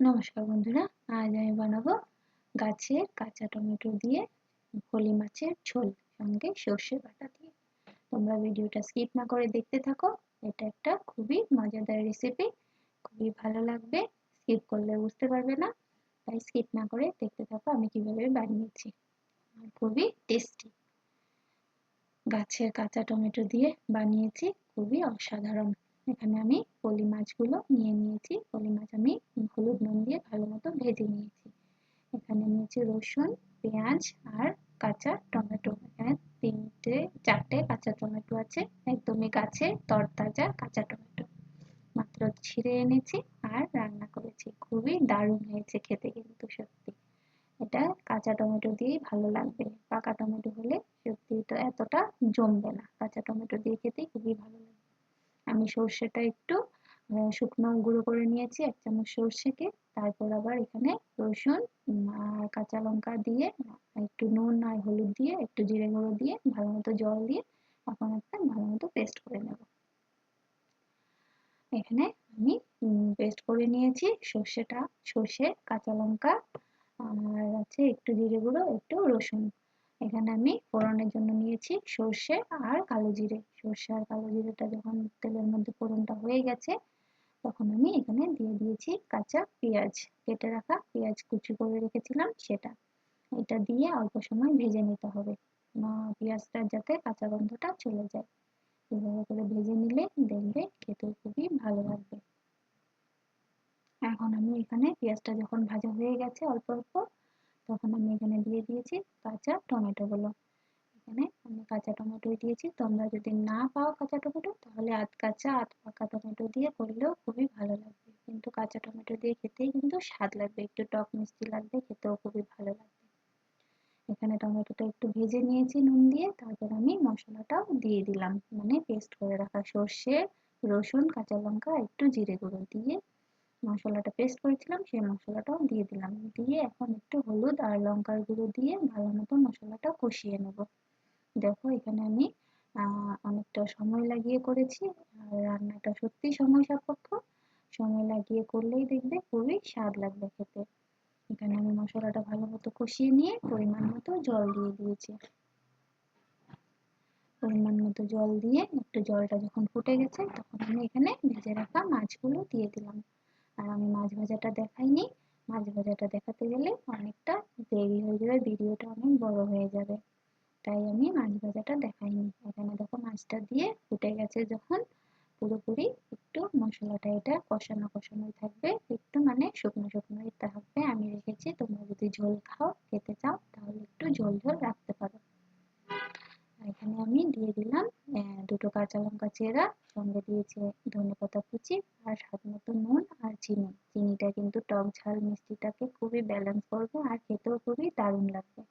নমস্কার বন্ধুরা, আজ আমি বানাবো গাছের কাঁচা টমেটো দিয়ে ফলি মাছের ঝোল, সঙ্গে সর্ষে বাটা দিয়ে। তোমরা ভিডিওটা স্কিপ না করে দেখতে থাকো, এটা একটা খুবই মজাদার রেসিপি খুবই ভালো লাগবে, স্কিপ করলে বুঝতে পারবে না, তাই স্কিপ না করে দেখতে থাকো আমি কীভাবে বানিয়েছি খুবই টেস্টি গাছের কাঁচা টমেটো দিয়ে বানিয়েছি, খুবই অসাধারণ। এখানে আমি পলি মাছগুলো নিয়ে নিয়েছি। পলি মাছ আমি হলুদ নুন দিয়ে ভালো মতো ভেজে নিয়েছি। এখানে নিয়েছি রসুন, পেঁয়াজ আর কাঁচা টমেটো। এখানে তিনটে, চারটে কাঁচা টমেটো আছে, একদমই গাছে তরতাজা কাঁচা টমেটো। মাত্র ছিঁড়ে এনেছি আর রান্না করেছি। খুবই দারুণ হয়েছে খেতে কিন্তু সত্যি। এটা কাঁচা টমেটো দিয়েই ভালো লাগবে। পাকা টমেটো হলে সত্যি এটা এতটা জমবে না। কাঁচা টমেটো দিয়ে খেতে খুবই ভালো আমি সর্ষেটা একটু শুকনো গুঁড়ো করে নিয়েছি, এক চামচ সর্ষেকে। তারপর আবার এখানে রসুন আর কাঁচা লঙ্কা দিয়ে, একটু নুন আর হলুদ দিয়ে, একটু জিরে গুঁড়ো দিয়ে, ভালো মতো জল দিয়ে এখন একটা ভালো মতো পেস্ট করে নেব। এখানে আমি পেস্ট করে নিয়েছি সর্ষেটা, সর্ষে, কাঁচা লঙ্কা, আর আছে একটু জিরে গুঁড়ো, একটু রসুন। এখানে আমি ফোড়নের জন্য নিয়েছি সর্ষে আর কালো জিরে। সর্ষে আর কালো জিরেটা যখন তেলের মধ্যে ফোড়নটা হয়ে গেছে, তখন আমি এখানে দিয়ে দিয়েছি কাঁচা পেঁয়াজ। কেটে রাখা পেঁয়াজ কুচি করে রেখেছিলাম সেটা। এটা দিয়ে অল্প সময় ভেজে নিতে হবে। পেঁয়াজটা যাতে কাঁচা গন্ধটা চলে যায়। এভাবে করে ভেজে নিলে দেখবে খেতে খুবই ভালো লাগবে। এখন আমি এখানে পেঁয়াজটা যখন ভাজা হয়ে গেছে অল্প অল্প তখন আমি এখানে দিয়ে দিয়েছি কাঁচা টমেটোগুলো এখানে আমি কাঁচা টমেটো দিয়েছি। তোমরা যদি না পাও কাঁচা টমেটো, তাহলে আধ কাঁচা, আধ পাকা টমেটো দিয়ে করলেও খুবই ভালো লাগবে। কিন্তু কাঁচা টমেটো দিয়ে খেতেই কিন্তু স্বাদ লাগবে, একটু টক মিষ্টি লাগবে, খেতেও খুবই ভালো লাগবে। এখানে টমেটোটা একটু ভেজে নিয়েছি নুন দিয়ে, তারপর আমি মশলাটাও দিয়ে দিলাম। মানে পেস্ট করে রাখা সর্ষে, রসুন, কাঁচা লঙ্কা, একটু জিরে গুঁড়ো দিয়ে মশলাটা পেস্ট করেছিলাম, সেই মশলাটাও দিয়ে দিলাম। দিয়ে এখন একটু হলুদ আর লঙ্কার গুঁড়ো দিয়ে ভালো মতো মশলাটা কষিয়ে নেব। দেখো এখানে আমি অনেকটা সময় লাগিয়ে করেছি। আর রান্নাটা সত্যি সময় সাপেক্ষ। সময় লাগিয়ে করলেই দেখবে খুবই স্বাদ লাগবে খেতে। এখানে আমি মশলাটা ভালো মতো কষিয়ে নিয়ে পরিমাণ মতো জল দিয়ে দিয়েছি। পরিমাণ মতো জল দিয়ে একটু জলটা যখন ফুটে গেছে, তখন আমি এখানে ভেজে রাখা মাছগুলো দিয়ে দিলাম। আর আমি মাছ ভাজাটা দেখাইনি। মাছ ভাজাটা দেখাতে গেলে অনেকটা দেরি হয়ে যাবে, ভিডিওটা অনেক বড় হয়ে যাবে। তাই আমি মাছ ভাজাটা দেখাইনি। এখানে দেখো মাছটা দিয়ে ফুটে গেছে যখন পুরোপুরি একটু মশলাটা এটা কষানো কষানোই থাকবে। একটু মানে শুকনো শুকনোই থাকবে। আমি রেখেছি, তোমরা যদি ঝোল খাও, খেতে চাও, তাহলে একটু ঝোল ঝোল রাখতে পারো। এখানে আমি দিয়ে দিলাম দুটো কাঁচা লঙ্কা চেরা, সঙ্গে দিয়েছি ধনে পাতা কুচি আর স্বাদ মতো নুন আর চিনি। চিনিটা কিন্তু টক ঝাল মিষ্টিটাকে খুবই ব্যালেন্স করবে আর খেতেও খুবই দারুণ লাগবে।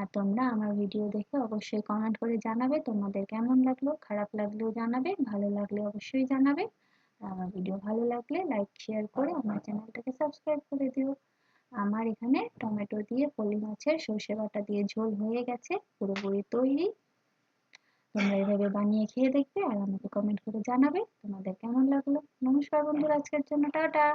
আর তোমরা আমার ভিডিও দেখে অবশ্যই কমেন্ট করে জানাবে তোমাদের কেমন লাগল, খারাপ লাগলেও জানাবে, ভালো লাগলে অবশ্যই জানাবে। আমার ভিডিও ভালো লাগলে লাইক শেয়ার করে আমার চ্যানেলটাকে সাবস্ক্রাইব করে দিও। আমার এখানে টমেটো দিয়ে পলি মাছের সর্ষে বাটা দিয়ে ঝোল হয়ে গেছে, পুরোপুরি তৈরি। তোমরা এভাবে বানিয়ে খেয়ে দেখবে আর আমাকে কমেন্ট করে জানাবে তোমাদের কেমন লাগল? নমস্কার বন্ধুরা, আজকের জন্য টাটা।